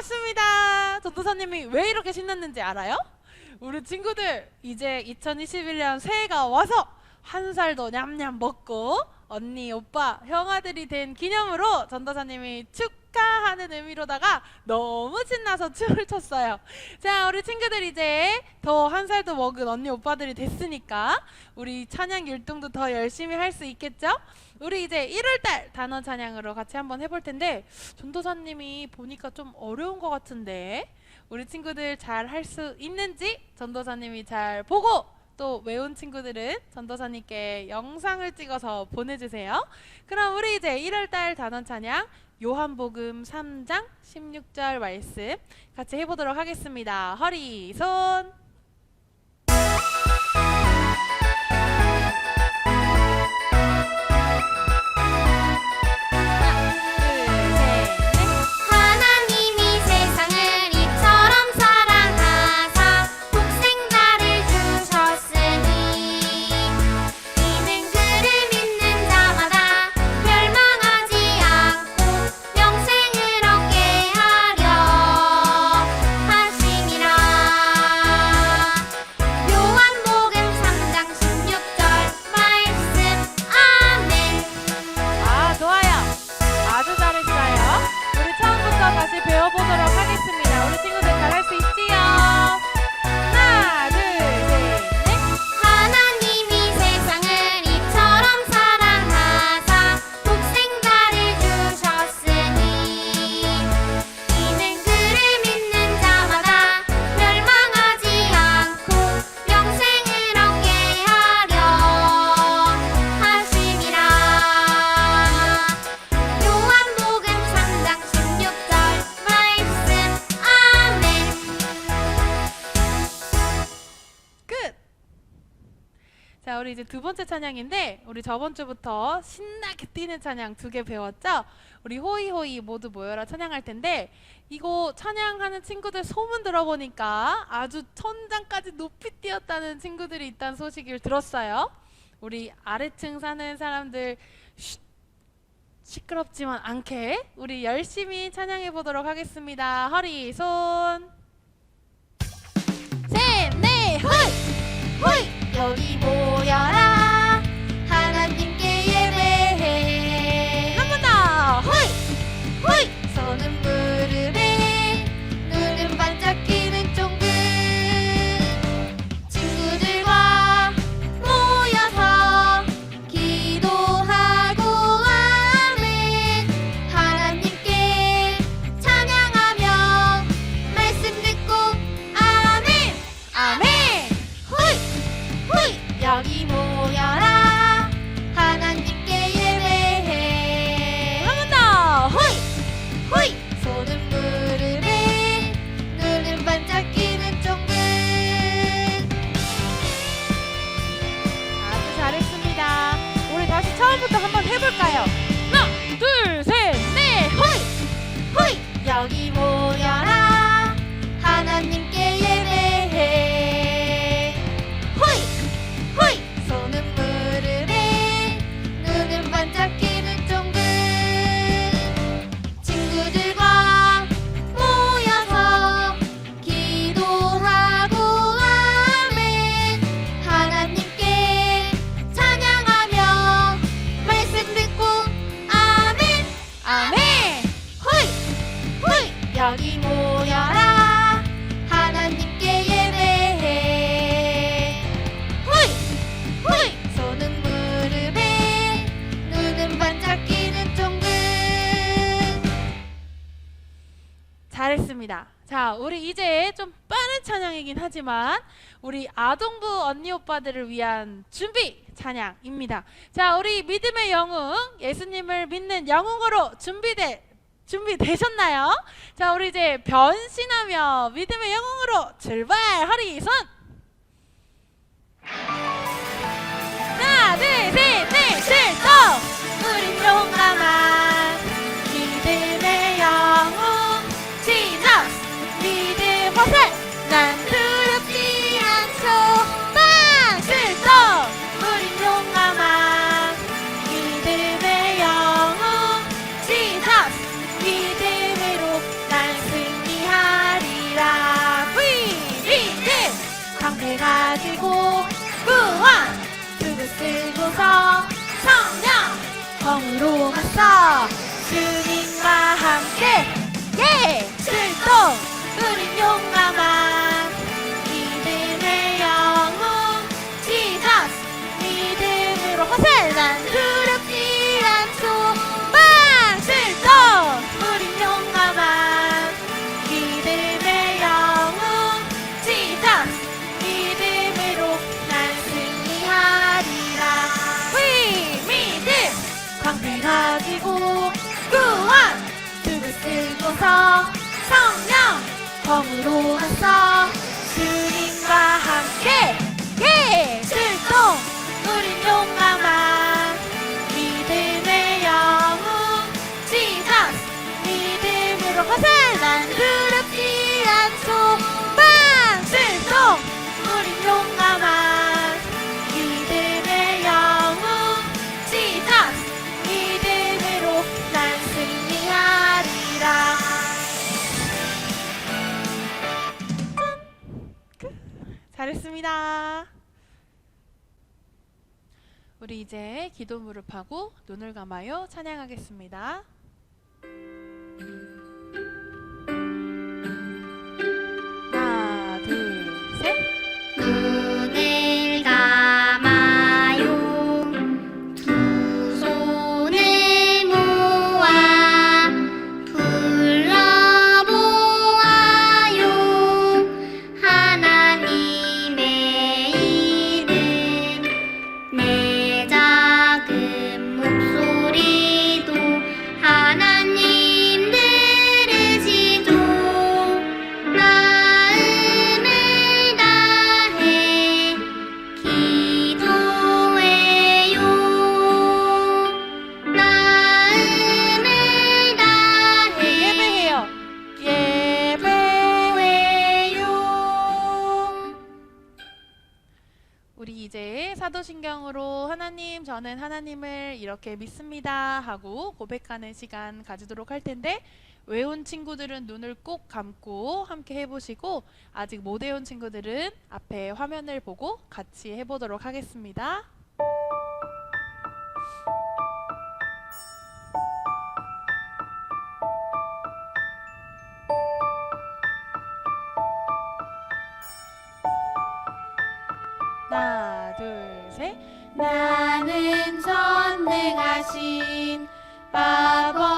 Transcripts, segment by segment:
반갑습니다. 전도사님이 왜 이렇게 신났는지 알아요? 우리 친구들 이제 2021년 새해가 와서 한 살도 냠냠 먹고 언니, 오빠, 형아들이 된 기념으로 전도사님이 축하하는 의미로다가 너무 신나서 춤을 췄어요. 자, 우리 친구들 이제 더 한 살도 먹은 언니, 오빠들이 됐으니까 우리 찬양 율동도 더 열심히 할 수 있겠죠? 우리 이제 1월달 단원 찬양으로 같이 한번 해볼 텐데 전도사님이 보니까 좀 어려운 것 같은데 우리 친구들 잘 할 수 있는지 전도사님이 잘 보고 또 외운 친구들은 전도사님께 영상을 찍어서 보내주세요. 그럼 우리 이제 1월달 단원 찬양 요한복음 3장 16절 말씀 같이 해보도록 하겠습니다. 허리 손. 배워보도록 번째 찬양인데, 우리 저번 주부터 신나게 뛰는 찬양 두 개 배웠죠? 우리 호이호이 모두 모여라 찬양할 텐데, 이거 찬양하는 친구들 소문 들어보니까 아주 천장까지 높이 뛰었다는 친구들이 있다는 소식을 들었어요. 우리 아래층 사는 사람들, 쉿, 시끄럽지만 않게 우리 열심히 찬양해 보도록 하겠습니다. 허리, 손. 셋, 넷, 홀! 홀! 여기 모여라 하지만 우리 아동부 언니 오빠들을 위한 준비 찬양입니다. 자, 우리 믿음의 영웅 예수님을 믿는 영웅으로 준비돼 준비되셨나요? 자, 우리 이제 변신하며 믿음의 영웅으로 출발! 허리 손! 하나, 둘, 셋, 넷, 출동! 우린 용 왔어 잘했습니다. 우리 이제 기도 무릎하고 눈을 감아요. 찬양하겠습니다. 저는 하나님을 이렇게 믿습니다 하고 고백하는 시간 가지도록 할 텐데 외운 친구들은 눈을 꼭 감고 함께 해보시고 아직 못 외운 친구들은 앞에 화면을 보고 같이 해보도록 하겠습니다. 하나, 둘, 셋. 나는 하신 아버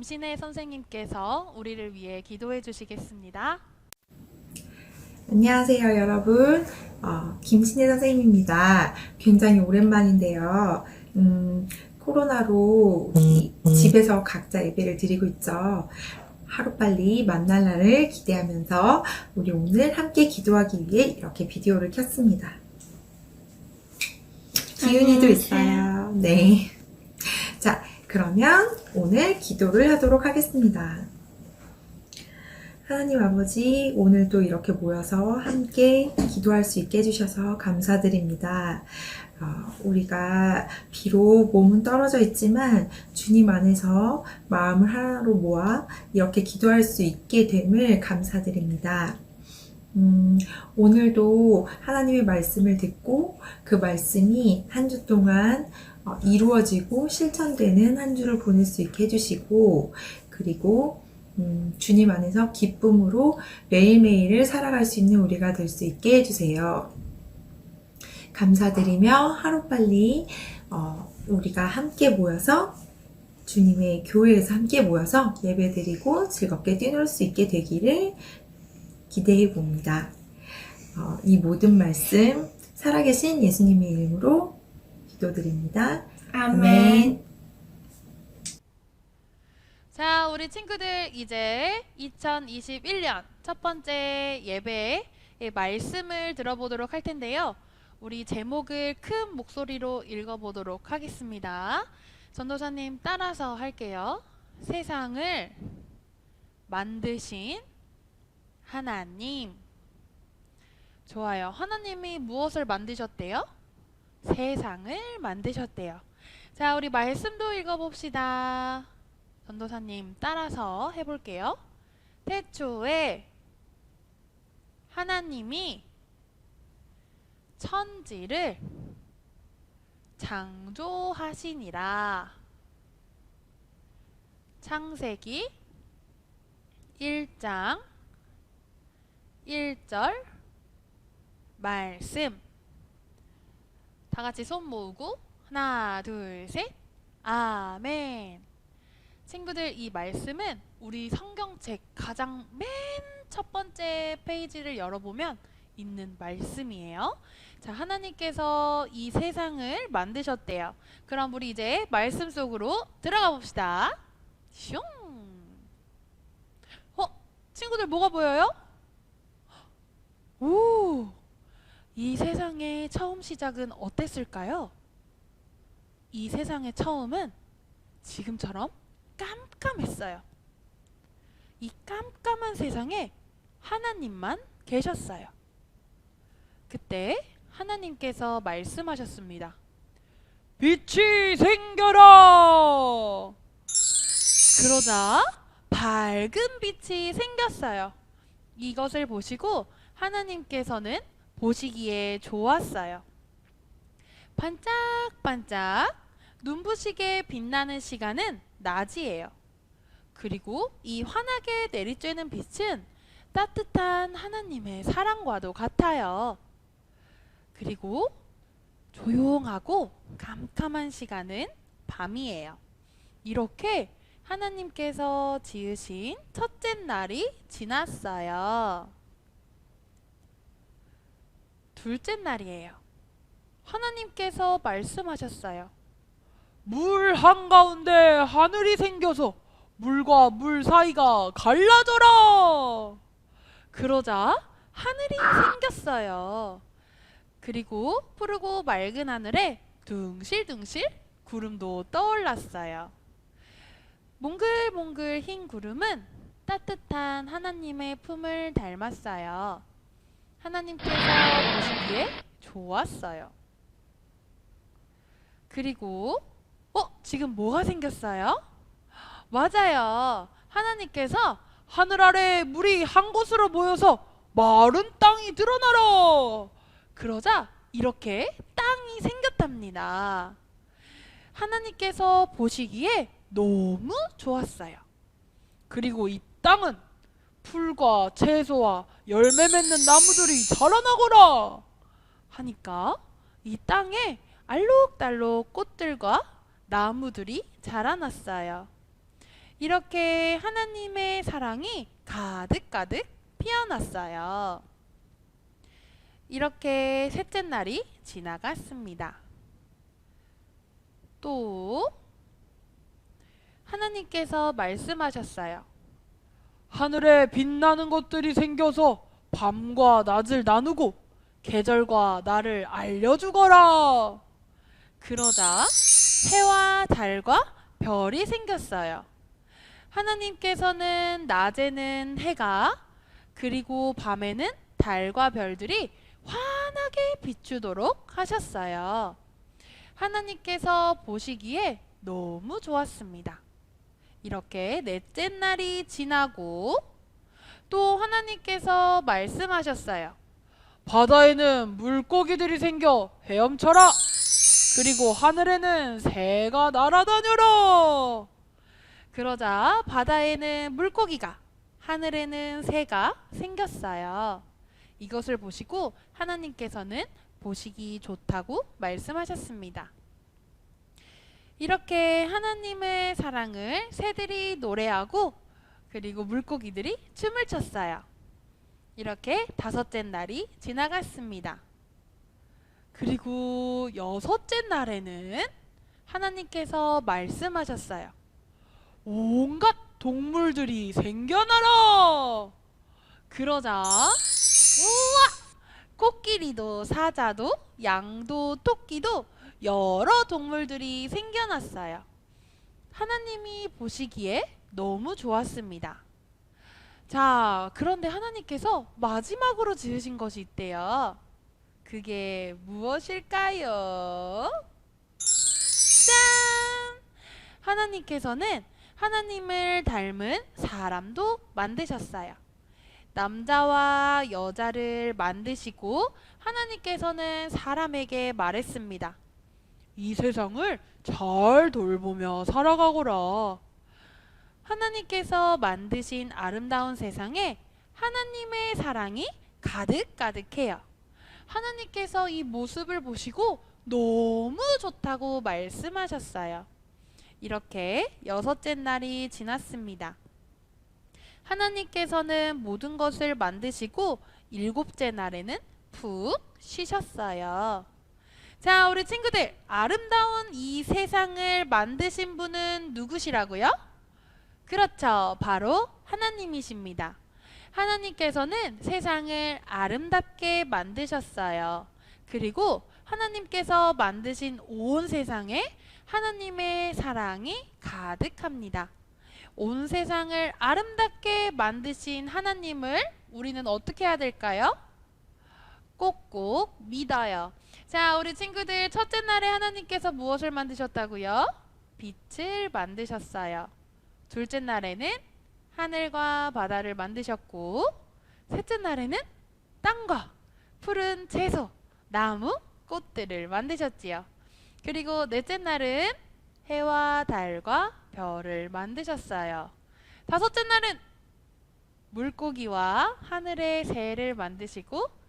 김신혜 선생님께서 우리를 위해 기도해 주시겠습니다. 안녕하세요, 여러분. 어, 김신혜 선생님입니다. 굉장히 오랜만인데요. 음, 코로나로 이- 집에서 각자 예배를 드리고 있죠. 하루빨리 만날 날을 기대하면서 우리 오늘 함께 기도하기 위해 이렇게 비디오를 켰습니다. 기운이도 있어요. 네. 자, 그러면 오늘 기도를 하도록 하겠습니다. 하나님 아버지, 오늘도 이렇게 모여서 함께 기도할 수 있게 해주셔서 감사드립니다. 어, 우리가 비록 몸은 떨어져 있지만 주님 안에서 마음을 하나로 모아 이렇게 기도할 수 있게 됨을 감사드립니다. 음, 오늘도 하나님의 말씀을 듣고 그 말씀이 한 주 동안 어, 이루어지고 실천되는 한 주를 보낼 수 있게 해주시고 그리고 음, 주님 안에서 기쁨으로 매일매일을 살아갈 수 있는 우리가 될 수 있게 해주세요. 감사드리며 하루빨리 어, 우리가 함께 모여서 주님의 교회에서 함께 모여서 예배드리고 즐겁게 뛰놀 수 있게 되기를 기대해 봅니다. 어, 이 모든 말씀 살아계신 예수님의 이름으로 기도드립니다. 아멘. 자, 우리 친구들 이제 2021년 첫 번째 예배의 말씀을 들어보도록 할 텐데요. 우리 제목을 큰 목소리로 읽어보도록 하겠습니다. 전도사님 따라서 할게요. 세상을 만드신 하나님. 좋아요. 하나님이 무엇을 만드셨대요? 세상을 만드셨대요. 자, 우리 말씀도 읽어봅시다. 전도사님 따라서 해볼게요. 태초에 하나님이 천지를 창조하시니라. 창세기 1장 1절 말씀. 다 같이 손 모으고 하나, 둘, 셋. 아멘. 친구들 이 말씀은 우리 성경책 가장 맨 첫 번째 페이지를 열어보면 있는 말씀이에요. 자, 하나님께서 이 세상을 만드셨대요. 그럼 우리 이제 말씀 속으로 들어가 봅시다. 슝. 어, 친구들 뭐가 보여요? 오, 이 세상의 처음 시작은 어땠을까요? 이 세상의 처음은 지금처럼 깜깜했어요. 이 깜깜한 세상에 하나님만 계셨어요. 그때 하나님께서 말씀하셨습니다. 빛이 생겨라! 그러자 밝은 빛이 생겼어요. 이것을 보시고 하나님께서는 보시기에 좋았어요. 반짝반짝 눈부시게 빛나는 시간은 낮이에요. 그리고 이 환하게 내리쬐는 빛은 따뜻한 하나님의 사랑과도 같아요. 그리고 조용하고 깜깜한 시간은 밤이에요. 이렇게 하나님께서 지으신 첫째 날이 지났어요. 둘째 날이에요. 하나님께서 말씀하셨어요. 물 한가운데 하늘이 생겨서 물과 물 사이가 갈라져라. 그러자 하늘이 생겼어요. 그리고 푸르고 맑은 하늘에 둥실둥실 구름도 떠올랐어요. 몽글몽글 흰 구름은 따뜻한 하나님의 품을 닮았어요. 하나님께서 보시기에 좋았어요. 그리고 어, 지금 뭐가 생겼어요? 맞아요. 하나님께서 하늘 아래 물이 한 곳으로 모여서 마른 땅이 드러나라. 그러자 이렇게 땅이 생겼답니다. 하나님께서 보시기에 너무 좋았어요. 그리고 이 땅은 풀과 채소와 열매 맺는 나무들이 자라나거라 하니까 이 땅에 알록달록 꽃들과 나무들이 자라났어요. 이렇게 하나님의 사랑이 가득가득 피어났어요. 이렇게 셋째 날이 지나갔습니다. 또 하나님께서 말씀하셨어요. 하늘에 빛나는 것들이 생겨서 밤과 낮을 나누고 계절과 날을 알려주거라. 그러자 해와 달과 별이 생겼어요. 하나님께서는 낮에는 해가 그리고 밤에는 달과 별들이 환하게 비추도록 하셨어요. 하나님께서 보시기에 너무 좋았습니다. 이렇게 넷째 날이 지나고 또 하나님께서 말씀하셨어요. 바다에는 물고기들이 생겨 헤엄쳐라. 그리고 하늘에는 새가 날아다녀라. 그러자 바다에는 물고기가 하늘에는 새가 생겼어요. 이것을 보시고 하나님께서는 보시기 좋다고 말씀하셨습니다. 이렇게 하나님의 사랑을 새들이 노래하고 그리고 물고기들이 춤을 췄어요. 이렇게 다섯째 날이 지나갔습니다. 그리고 여섯째 날에는 하나님께서 말씀하셨어요. 온갖 동물들이 생겨나라! 그러자, 우와! 코끼리도 사자도 양도 토끼도 여러 동물들이 생겨났어요. 하나님이 보시기에 너무 좋았습니다. 자, 그런데 하나님께서 마지막으로 지으신 것이 있대요. 그게 무엇일까요? 짠! 하나님께서는 하나님을 닮은 사람도 만드셨어요. 남자와 여자를 만드시고 하나님께서는 사람에게 말했습니다. 이 세상을 잘 돌보며 살아가거라. 하나님께서 만드신 아름다운 세상에 하나님의 사랑이 가득가득해요. 하나님께서 이 모습을 보시고 너무 좋다고 말씀하셨어요. 이렇게 여섯째 날이 지났습니다. 하나님께서는 모든 것을 만드시고 일곱째 날에는 푹 쉬셨어요. 자, 우리 친구들, 아름다운 이 세상을 만드신 분은 누구시라고요? 그렇죠. 바로 하나님이십니다. 하나님께서는 세상을 아름답게 만드셨어요. 그리고 하나님께서 만드신 온 세상에 하나님의 사랑이 가득합니다. 온 세상을 아름답게 만드신 하나님을 우리는 어떻게 해야 될까요? 꼭꼭 믿어요. 자, 우리 친구들 첫째 날에 하나님께서 무엇을 만드셨다고요? 빛을 만드셨어요. 둘째 날에는 하늘과 바다를 만드셨고 셋째 날에는 땅과 푸른 채소, 나무, 꽃들을 만드셨지요. 그리고 넷째 날은 해와 달과 별을 만드셨어요. 다섯째 날은 물고기와 하늘의 새를 만드시고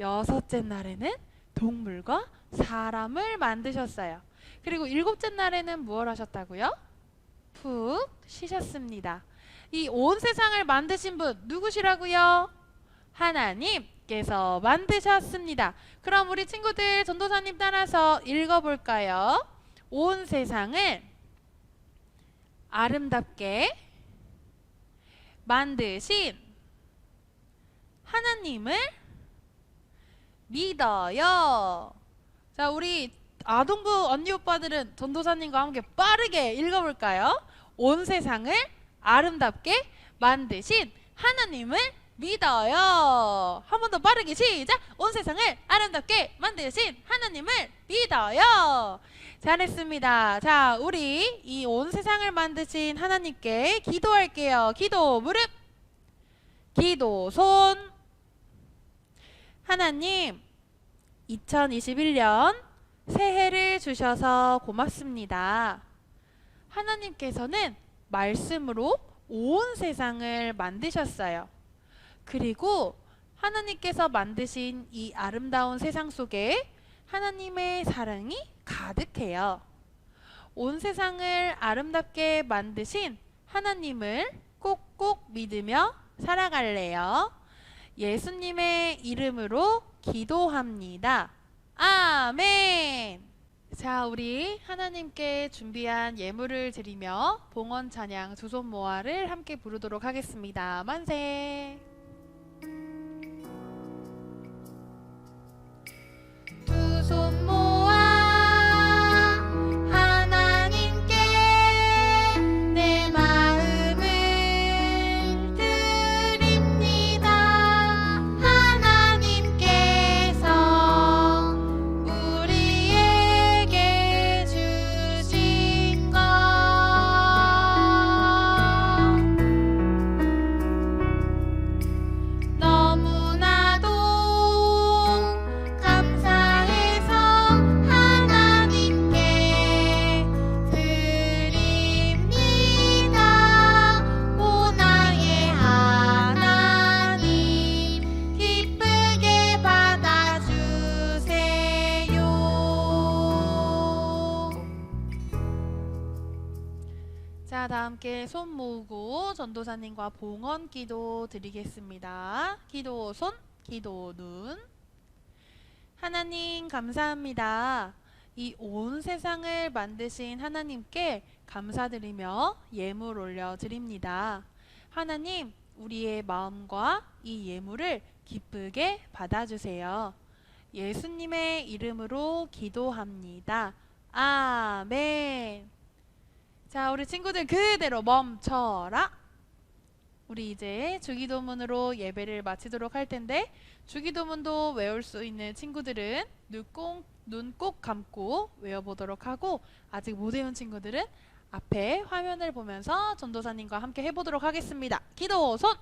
여섯째 날에는 동물과 사람을 만드셨어요. 그리고 일곱째 날에는 무엇 하셨다고요? 푹 쉬셨습니다. 이 온 세상을 만드신 분 누구시라고요? 하나님께서 만드셨습니다. 그럼 우리 친구들 전도사님 따라서 읽어볼까요? 온 세상을 아름답게 만드신 하나님을 믿어요. 자, 우리 아동부 언니 오빠들은 전도사님과 함께 빠르게 읽어볼까요? 온 세상을 아름답게 만드신 하나님을 믿어요. 한 번 더 빠르게 시작. 온 세상을 아름답게 만드신 하나님을 믿어요. 잘했습니다. 자, 우리 이 온 세상을 만드신 하나님께 기도할게요. 기도 무릎, 기도 손. 하나님, 2021년 새해를 주셔서 고맙습니다. 하나님께서는 말씀으로 온 세상을 만드셨어요. 그리고 하나님께서 만드신 이 아름다운 세상 속에 하나님의 사랑이 가득해요. 온 세상을 아름답게 만드신 하나님을 꼭꼭 믿으며 살아갈래요. 예수님의 이름으로 기도합니다. 아멘. 자, 우리 하나님께 준비한 예물을 드리며 봉헌 찬양 두 손 모아를 함께 부르도록 하겠습니다. 만세. 두 손 모아 함께 손 모으고 전도사님과 봉헌 기도 드리겠습니다. 기도 손, 기도 눈. 하나님 감사합니다. 이 온 세상을 만드신 하나님께 감사드리며 예물 올려 드립니다. 하나님, 우리의 마음과 이 예물을 기쁘게 받아주세요. 예수님의 이름으로 기도합니다. 아멘. 자, 우리 친구들 그대로 멈춰라. 우리 이제 주기도문으로 예배를 마치도록 할 텐데 주기도문도 외울 수 있는 친구들은 눈꼭 감고 외워보도록 하고 아직 못 외운 친구들은 앞에 화면을 보면서 전도사님과 함께 해보도록 하겠습니다. 기도 손.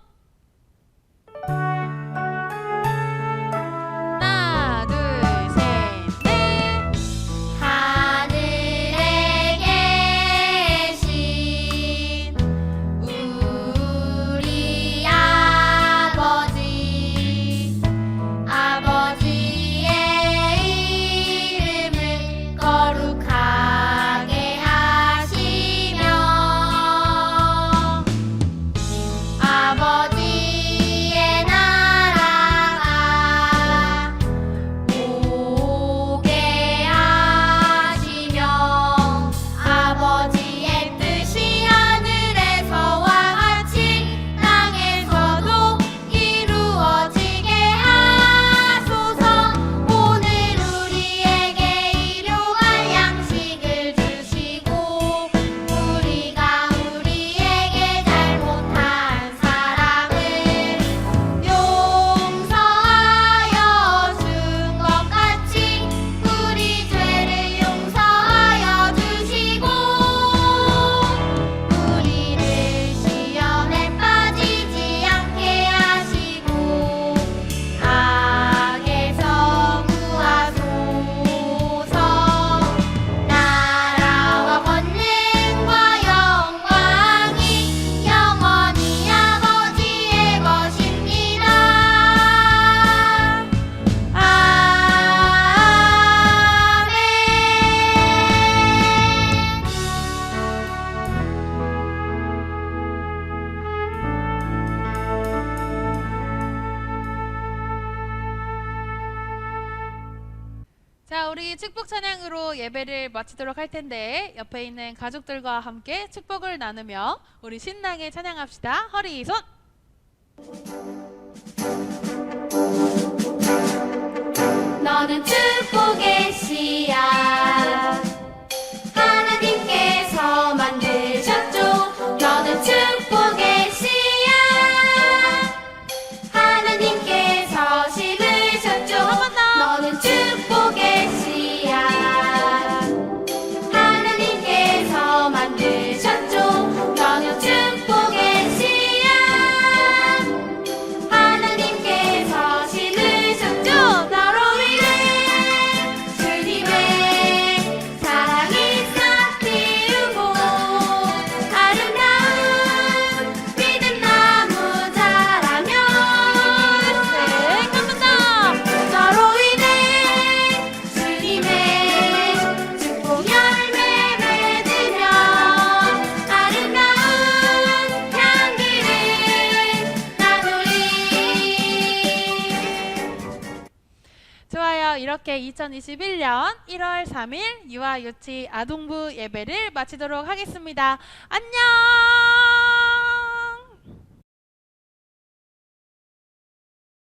우리 축복 찬양으로 예배를 마치도록 할 텐데 옆에 있는 가족들과 함께 축복을 나누며 우리 신나게 찬양합시다. 허리 손. 너는 축복의 씨앗 3일 유아 유치 아동부 예배를 마치도록 하겠습니다. 안녕.